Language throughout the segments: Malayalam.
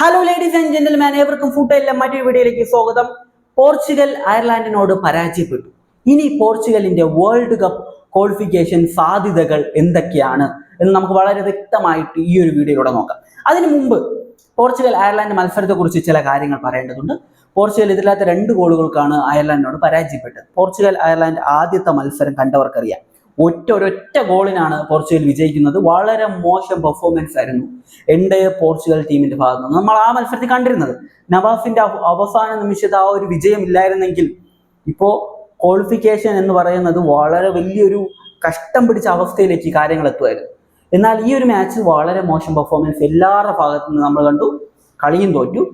ഹലോ ലേഡീസ് ആൻഡ് ജെന്റിൽമാൻ ഏവർക്കും ഫുഡല്ല മറ്റൊരു വീഡിയോയിലേക്ക് സ്വാഗതം. പോർച്ചുഗൽ അയർലാൻഡിനോട് പരാജയപ്പെട്ടു. ഇനി പോർച്ചുഗലിന്റെ വേൾഡ് കപ്പ് ക്വാളിഫിക്കേഷൻ സാധ്യതകൾ എന്തൊക്കെയാണ് എന്ന് നമുക്ക് വളരെ വ്യക്തമായിട്ട് ഈ ഒരു വീഡിയോയിലൂടെ നോക്കാം. അതിനു മുമ്പ് പോർച്ചുഗൽ അയർലാൻഡ് മത്സരത്തെക്കുറിച്ച് ചില കാര്യങ്ങൾ പറയേണ്ടതുണ്ട്. പോർച്ചുഗൽ എതിരില്ലാത്ത രണ്ട് ഗോളുകൾക്കാണ് അയർലാൻഡിനോട് പരാജയപ്പെട്ടത്. പോർച്ചുഗൽ അയർലാൻഡ് ആദ്യത്തെ മത്സരം കണ്ടവർക്കറിയാം. ഒറ്റ ഒരൊറ്റ ഗോളിനാണ് പോർച്ചുഗൽ വിജയിക്കുന്നത്. വളരെ മോശം പെർഫോമൻസ് ആയിരുന്നു എന്റെ പോർച്ചുഗൽ ടീമിന്റെ ഭാഗത്ത് നിന്ന് നമ്മൾ ആ മത്സരത്തിൽ കണ്ടിരുന്നത് നവാസിന്റെ അവ- അവസാന നിമിഷത്തെ ആ ഒരു വിജയം ഇല്ലായിരുന്നെങ്കിൽ ഇപ്പോൾ ക്വാളിഫിക്കേഷൻ എന്ന് പറയുന്നത് വളരെ വലിയൊരു കഷ്ടം പിടിച്ച അവസ്ഥയിലേക്ക് കാര്യങ്ങൾ എത്തുമായിരുന്നു. എന്നാൽ ഈ ഒരു മാച്ചിൽ വളരെ മോശം പെർഫോമൻസ് എല്ലാവരുടെ ഭാഗത്തു നിന്ന് നമ്മൾ കണ്ടു കളിയും തോറ്റു.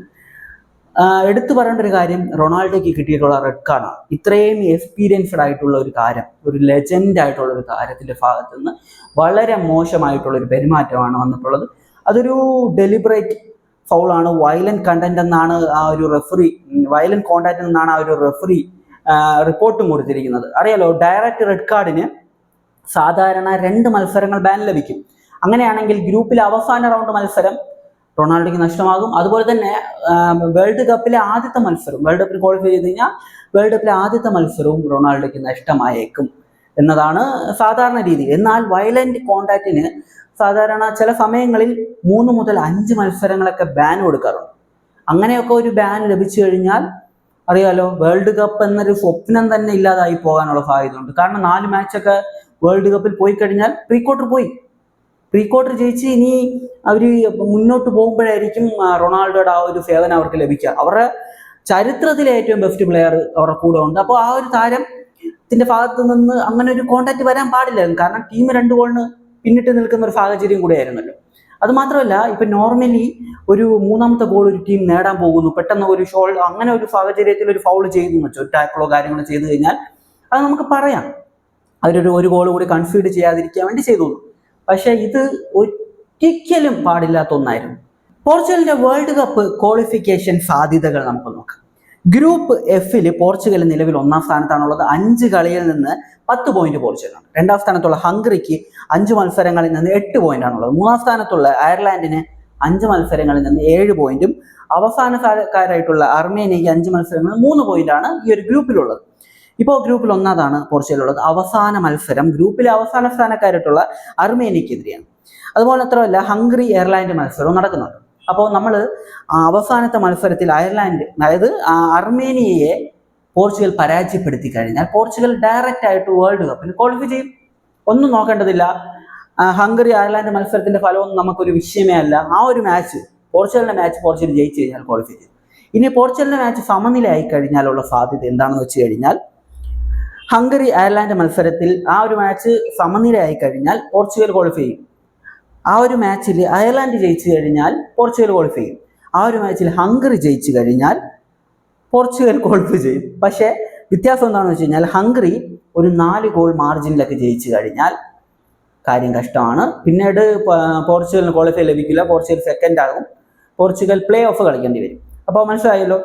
എടുത്തു പറയേണ്ട ഒരു കാര്യം റൊണാൾഡോയ്ക്ക് കിട്ടിയിട്ടുള്ള റെഡ് കാർഡാണ് ഇത്രയും എക്സ്പീരിയൻസ്ഡ് ആയിട്ടുള്ള ഒരു കാര്യം ഒരു ലെജൻഡ് ആയിട്ടുള്ള ഒരു താരത്തിന്റെ ഭാഗത്ത് നിന്ന് വളരെ മോശമായിട്ടുള്ള ഒരു പെരുമാറ്റമാണ് വന്നിട്ടുള്ളത്. അതൊരു ഡെലിബറേറ്റ് ഫൗളാണ് വയലന്റ് കണ്ടന്റ് എന്നാണ് ആ ഒരു റെഫറി വയലന്റ് കോണ്ടാക്ട് എന്നാണ് ആ ഒരു റെഫറി റിപ്പോർട്ടും കൊടുത്തിരിക്കുന്നത്. അറിയാലോ ഡയറക്റ്റ് റെഡ് കാർഡിന് സാധാരണ രണ്ട് മത്സരങ്ങൾ ബാൻ ലഭിക്കും. അങ്ങനെയാണെങ്കിൽ ഗ്രൂപ്പിലെ അവസാന റൗണ്ട് മത്സരം റൊണാൾഡോയ്ക്ക് നഷ്ടമാകും. അതുപോലെ തന്നെ വേൾഡ് കപ്പിലെ ആദ്യത്തെ മത്സരം വേൾഡ് കപ്പിൽ ക്വാളിഫൈ ചെയ്ത് കഴിഞ്ഞാൽ വേൾഡ് കപ്പിലെ ആദ്യത്തെ മത്സരവും റൊണാൾഡോയ്ക്ക് നഷ്ടമായേക്കും എന്നതാണ് സാധാരണ രീതി. എന്നാൽ വയലന്റ് കോണ്ടാക്റ്റിന് സാധാരണ ചില സമയങ്ങളിൽ മൂന്ന് മുതൽ അഞ്ച് മത്സരങ്ങളൊക്കെ ബാൻ കൊടുക്കാറുണ്ട്. അങ്ങനെയൊക്കെ ഒരു ബാൻ ലഭിച്ചു കഴിഞ്ഞാൽ അറിയാലോ വേൾഡ് കപ്പ് എന്നൊരു സ്വപ്നം തന്നെ ഇല്ലാതായി പോകാനുള്ള സാധ്യതയുണ്ട്. കാരണം നാല് മാച്ചൊക്കെ വേൾഡ് കപ്പിൽ പോയി കഴിഞ്ഞാൽ പ്രീ ക്വാർട്ടർ പോയി. പ്രീ ക്വാർട്ടർ ജയിച്ച് ഇനി അവർ മുന്നോട്ട് പോകുമ്പോഴായിരിക്കും റൊണാൾഡോയുടെ ആ ഒരു സേവനം അവർക്ക് ലഭിക്കുക. അവരുടെ ചരിത്രത്തിലെ ഏറ്റവും ബെസ്റ്റ് പ്ലെയർ അവരുടെ കൂടെ ഉണ്ട്. അപ്പോൾ ആ ഒരു താരത്തിന്റെ ഭാഗത്ത് നിന്ന് അങ്ങനെ ഒരു കോണ്ടാക്ട് വരാൻ പാടില്ലായിരുന്നു. കാരണം ടീം രണ്ട് ഗോളിന് പിന്നിട്ട് നിൽക്കുന്ന ഒരു സാഹചര്യം കൂടിയായിരുന്നല്ലോ. അത് മാത്രമല്ല ഇപ്പം നോർമലി ഒരു മൂന്നാമത്തെ ഗോൾ ഒരു ടീം നേടാൻ പോകുന്നു. പെട്ടെന്ന് ഒരു ഷോൾ അങ്ങനെ ഒരു സാഹചര്യത്തിൽ ഒരു ഫൗൾ ചെയ്തു വെച്ചോ ടാക്കളോ കാര്യങ്ങളോ ചെയ്തു കഴിഞ്ഞാൽ അത് നമുക്ക് പറയാം. അവരൊരു ഒരു ഗോൾ കൂടി കൺഫ്യൂഡ് ചെയ്യാതിരിക്കാൻ വേണ്ടി ചെയ്തു. പക്ഷെ ഇത് ഒരിക്കലും പാടില്ലാത്ത ഒന്നായിരുന്നു. പോർച്ചുഗലിന്റെ വേൾഡ് കപ്പ് ക്വാളിഫിക്കേഷൻ സാധ്യതകൾ നമുക്ക് നോക്കാം. ഗ്രൂപ്പ് എഫിൽ പോർച്ചുഗൽ നിലവിൽ ഒന്നാം സ്ഥാനത്താണുള്ളത്. അഞ്ച് കളിയിൽ നിന്ന് പത്ത് പോയിന്റ് പോർച്ചുഗലാണ്. രണ്ടാം സ്ഥാനത്തുള്ള ഹംഗറിക്ക് അഞ്ച് മത്സരങ്ങളിൽ നിന്ന് എട്ട് പോയിന്റ് ആണുള്ളത്. മൂന്നാം സ്ഥാനത്തുള്ള അയർലാൻഡിന് അഞ്ച് മത്സരങ്ങളിൽ നിന്ന് ഏഴ് പോയിന്റും അവസാനക്കാരായിട്ടുള്ള അർമേനിയയ്ക്ക് അഞ്ച് മത്സരങ്ങളിൽ മൂന്ന് പോയിന്റാണ് ഈ ഒരു ഗ്രൂപ്പിലുള്ളത്. ഇപ്പോൾ ഗ്രൂപ്പിൽ ഒന്നാതാണ് പോർച്ചുഗലുള്ളത് അവസാന മത്സരം ഗ്രൂപ്പിലെ അവസാന സ്ഥാനക്കാരായിട്ടുള്ള അർമേനിയക്കെതിരെയാണ്. അതുപോലെ മാത്രമല്ല ഹംഗറി എയർലൈന്റെ മത്സരവും നടക്കുന്നുണ്ട്. അപ്പോൾ നമ്മൾ അവസാനത്തെ മത്സരത്തിൽ അയർലാൻഡ് അതായത് അർമേനിയയെ പോർച്ചുഗൽ പരാജയപ്പെടുത്തി കഴിഞ്ഞാൽ പോർച്ചുഗൽ ഡയറക്റ്റ് ആയിട്ട് വേൾഡ് കപ്പിൽ ക്വാളിഫൈ ചെയ്യും. ഒന്നും നോക്കേണ്ടതില്ല. ഹംഗറി അയർലാൻഡ് മത്സരത്തിന്റെ ഫലമൊന്നും നമുക്കൊരു വിഷയമേ അല്ല. ആ ഒരു മാച്ച് പോർച്ചുഗലിന്റെ മാച്ച് പോർച്ചുഗൽ ജയിച്ചു കഴിഞ്ഞാൽ ക്വാളിഫൈ ചെയ്യും. ഇനി പോർച്ചുഗലിന്റെ മാച്ച് സമനില ആയി കഴിഞ്ഞാലുള്ള സാധ്യത എന്താണെന്ന് വെച്ച് കഴിഞ്ഞാൽ ഹംഗറി അയർലാൻഡ് മത്സരത്തിൽ ആ ഒരു മാച്ച് സമനിലയായി കഴിഞ്ഞാൽ പോർച്ചുഗൽ ക്വാളിഫൈ ചെയ്യും. ആ ഒരു മാച്ചിൽ അയർലാൻഡ് ജയിച്ചു കഴിഞ്ഞാൽ പോർച്ചുഗൽ ക്വാളിഫൈ ചെയ്യും. ആ ഒരു മാച്ചിൽ ഹംഗറി ജയിച്ചു കഴിഞ്ഞാൽ പോർച്ചുഗൽ ക്വാളിഫൈ ചെയ്യും. പക്ഷേ വ്യത്യാസം എന്താണെന്ന് വെച്ച് കഴിഞ്ഞാൽ ഹംഗറി ഒരു നാല് ഗോൾ മാർജിനിലൊക്കെ ജയിച്ചു കഴിഞ്ഞാൽ കാര്യം കഷ്ടമാണ്. പിന്നീട് പോർച്ചുഗലിന് ക്വാളിഫൈ ലഭിക്കില്ല. പോർച്ചുഗൽ സെക്കൻഡ് ആകും. പോർച്ചുഗൽ പ്ലേ ഓഫ് കളിക്കേണ്ടി വരും. അപ്പോൾ മനസ്സിലായല്ലോ?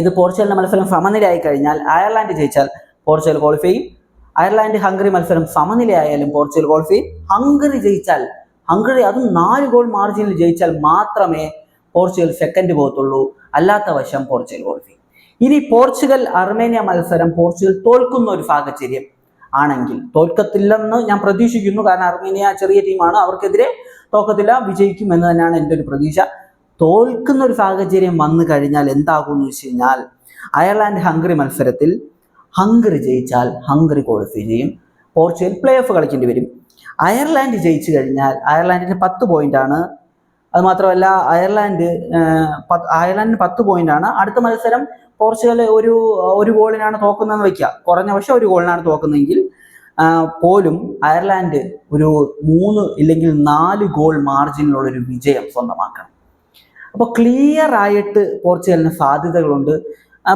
ഇത് പോർച്ചുഗലിന്റെ മത്സരം സമനിലയായി കഴിഞ്ഞാൽ അയർലാൻഡ് ജയിച്ചാൽ പോർച്ചുഗൽ ക്വാളിഫൈ ചെയ്യും. അയർലാൻഡ് ഹംഗറി മത്സരം സമനിലയായാലും പോർച്ചുഗൽ ക്വാളിഫൈ ഹംഗറി ജയിച്ചാൽ ഹംഗറി അതും നാല് ഗോൾ മാർജിനിൽ ജയിച്ചാൽ മാത്രമേ പോർച്ചുഗൽ സെക്കൻഡ് പോകത്തുള്ളൂ. അല്ലാത്ത വശം പോർച്ചുഗൽ ക്വാളിഫൈ ഇനി പോർച്ചുഗൽ അർമേനിയ മത്സരം പോർച്ചുഗൽ തോൽക്കുന്ന ഒരു സാഹചര്യം ആണെങ്കിൽ തോൽക്കത്തില്ലെന്ന് ഞാൻ പ്രതീക്ഷിക്കുന്നു. കാരണം അർമേനിയ ചെറിയ ടീമാണ്. അവർക്കെതിരെ തോക്കത്തില്ല വിജയിക്കും എന്ന് തന്നെയാണ് എന്റെ ഒരു പ്രതീക്ഷ. തോൽക്കുന്ന ഒരു സാഹചര്യം വന്നു കഴിഞ്ഞാൽ എന്താകും എന്ന് വെച്ച് കഴിഞ്ഞാൽ അയർലാൻഡ് ഹംഗറി മത്സരത്തിൽ ഹംഗറി ജയിച്ചാൽ ഹംഗറി ക്വാളിഫൈ ചെയ്യും പോർച്ചുഗൽ പ്ലേ ഓഫ് കളിക്കേണ്ടി വരും. അയർലാൻഡ് ജയിച്ചു കഴിഞ്ഞാൽ അയർലാൻഡിന് പത്ത് പോയിന്റ് ആണ്. അത് മാത്രമല്ല അയർലാൻഡ് അയർലാൻഡിന് പത്ത് ആണ്. അടുത്ത മത്സരം പോർച്ചുഗൽ ഒരു ഒരു ഗോളിനാണ് തോക്കുന്നതെന്ന് വെക്കുക കുറഞ്ഞ പക്ഷേ ഒരു ഗോളിനാണ് തോക്കുന്നതെങ്കിൽ പോലും അയർലാൻഡ് ഒരു മൂന്ന് ഇല്ലെങ്കിൽ നാല് ഗോൾ മാർജിനിലുള്ള ഒരു വിജയം സ്വന്തമാക്കണം. അപ്പോൾ ക്ലിയർ ആയിട്ട് പോർച്ചുഗലിന് സാധ്യതകളുണ്ട്.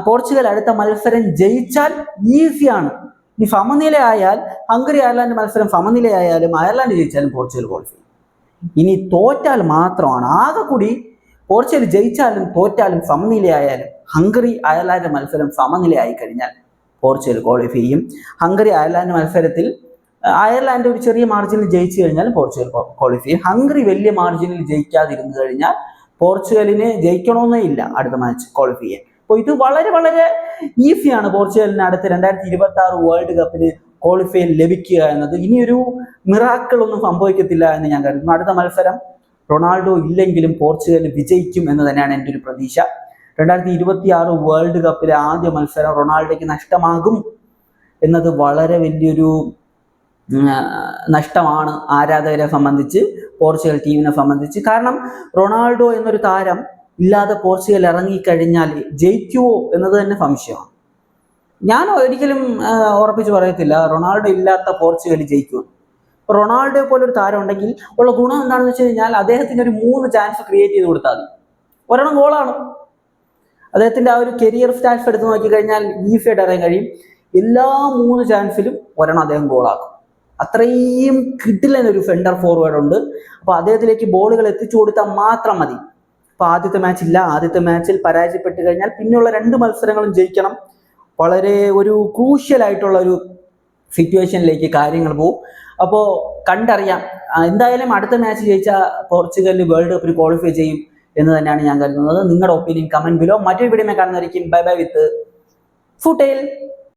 പോർച്ചുഗൽ അടുത്ത മത്സരം ജയിച്ചാൽ ഈസിയാണ്. ഇനി സമനിലയായാൽ ഹംഗറി അയർലാൻഡ് മത്സരം സമനിലയായാലും അയർലാൻഡ് ജയിച്ചാലും പോർച്ചുഗൽ ക്വാളിഫൈ ഇനി തോറ്റാൽ മാത്രമാണ് ആകെ കൂടി പോർച്ചുഗൽ ജയിച്ചാലും തോറ്റാലും സമനിലയായാലും ഹംഗറി അയർലാൻഡ് മത്സരം സമനിലയായി കഴിഞ്ഞാൽ പോർച്ചുഗൽ ക്വാളിഫൈ ചെയ്യും. ഹംഗറി അയർലാൻഡ് മത്സരത്തിൽ അയർലാൻഡ് ഒരു ചെറിയ മാർജിനിൽ ജയിച്ചു കഴിഞ്ഞാൽ പോർച്ചുഗൽ ക്വാളിഫൈ ചെയ്യും. ഹംഗറി വലിയ മാർജിനിൽ ജയിക്കാതിരുന്നു കഴിഞ്ഞാൽ പോർച്ചുഗലിന് ജയിക്കണമെന്നേ ഇല്ല അടുത്ത മാച്ച് ക്വാളിഫൈ ചെയ്യാൻ. അപ്പോൾ ഇത് വളരെ വളരെ ഈസിയാണ് പോർച്ചുഗലിന് അടുത്ത രണ്ടായിരത്തി ഇരുപത്തി ആറ് വേൾഡ് കപ്പിന് ക്വാളിഫൈ ലഭിക്കുക എന്നത്. ഇനിയൊരു മിറാക്കൾ ഒന്നും സംഭവിക്കത്തില്ല എന്ന് ഞാൻ കരുതുന്നു. അടുത്ത മത്സരം റൊണാൾഡോ ഇല്ലെങ്കിലും പോർച്ചുഗൽ വിജയിക്കും എന്ന് തന്നെയാണ് എന്റെ ഒരു പ്രതീക്ഷ. രണ്ടായിരത്തി ഇരുപത്തി ആറ് വേൾഡ് കപ്പിലെ ആദ്യ മത്സരം റൊണാൾഡോയ്ക്ക് നഷ്ടമാകും എന്നത് വളരെ വലിയൊരു നഷ്ടമാണ് ആരാധകരെ സംബന്ധിച്ച് പോർച്ചുഗൽ ടീമിനെ സംബന്ധിച്ച്. കാരണം റൊണാൾഡോ എന്നൊരു താരം ഇല്ലാതെ പോർച്ചുഗൽ ഇറങ്ങിക്കഴിഞ്ഞാൽ ജയിക്കുമോ എന്നത് തന്നെ സംശയമാണ്. ഞാൻ ഒരിക്കലും ഉറപ്പിച്ച് പറയത്തില്ല. റൊണാൾഡോ ഇല്ലാത്ത പോർച്ചുഗൽ ജയിക്കുമെന്ന് റൊണാൾഡോ പോലൊരു താരം ഉണ്ടെങ്കിൽ ഉള്ള ഗുണം എന്താണെന്ന് വെച്ച് കഴിഞ്ഞാൽ അദ്ദേഹത്തിന് ഒരു മൂന്ന് ചാൻസ് ക്രിയേറ്റ് ചെയ്ത് കൊടുത്താൽ മതി. ഒരെണ്ണം ഗോളാണ് അദ്ദേഹത്തിന്റെ ആ ഒരു കരിയർ സ്റ്റാറ്റ്സ് എടുത്ത് നോക്കിക്കഴിഞ്ഞാൽ ഈസിയായിട്ട് അറിയാൻ കഴിയും. എല്ലാ മൂന്ന് ചാൻസിലും ഒരെണ്ണം അദ്ദേഹം ഗോളാക്കും അത്രയും കിട്ടില്ല ഒരു ഫെൻഡർ ഫോർവേഡ് ഉണ്ട്. അപ്പോൾ അദ്ദേഹത്തിലേക്ക് ബോളുകൾ എത്തിച്ചു കൊടുത്താൽ മാത്രം മതി. അപ്പോൾ ആദ്യത്തെ മാച്ച് ഇല്ല. ആദ്യത്തെ മാച്ചിൽ പരാജയപ്പെട്ട് കഴിഞ്ഞാൽ പിന്നെയുള്ള രണ്ട് മത്സരങ്ങളും ജയിക്കണം. വളരെ ഒരു ക്രൂഷ്യൽ ആയിട്ടുള്ള ഒരു സിറ്റുവേഷനിലേക്ക് കാര്യങ്ങൾ പോകും അപ്പോൾ കണ്ടറിയാം. എന്തായാലും അടുത്ത മാച്ച് ജയിച്ചാൽ പോർച്ചുഗൽ വേൾഡ് കപ്പിൽ ക്വാളിഫൈ ചെയ്യും എന്ന് തന്നെയാണ് ഞാൻ കരുതുന്നത്. നിങ്ങളുടെ ഒപ്പീനിയൻ കമന്റ് ബിലോ മറ്റൊരു വീഡിയോ കാണുന്നതായിരിക്കും. Bye bye with ഫുട്ടേൽ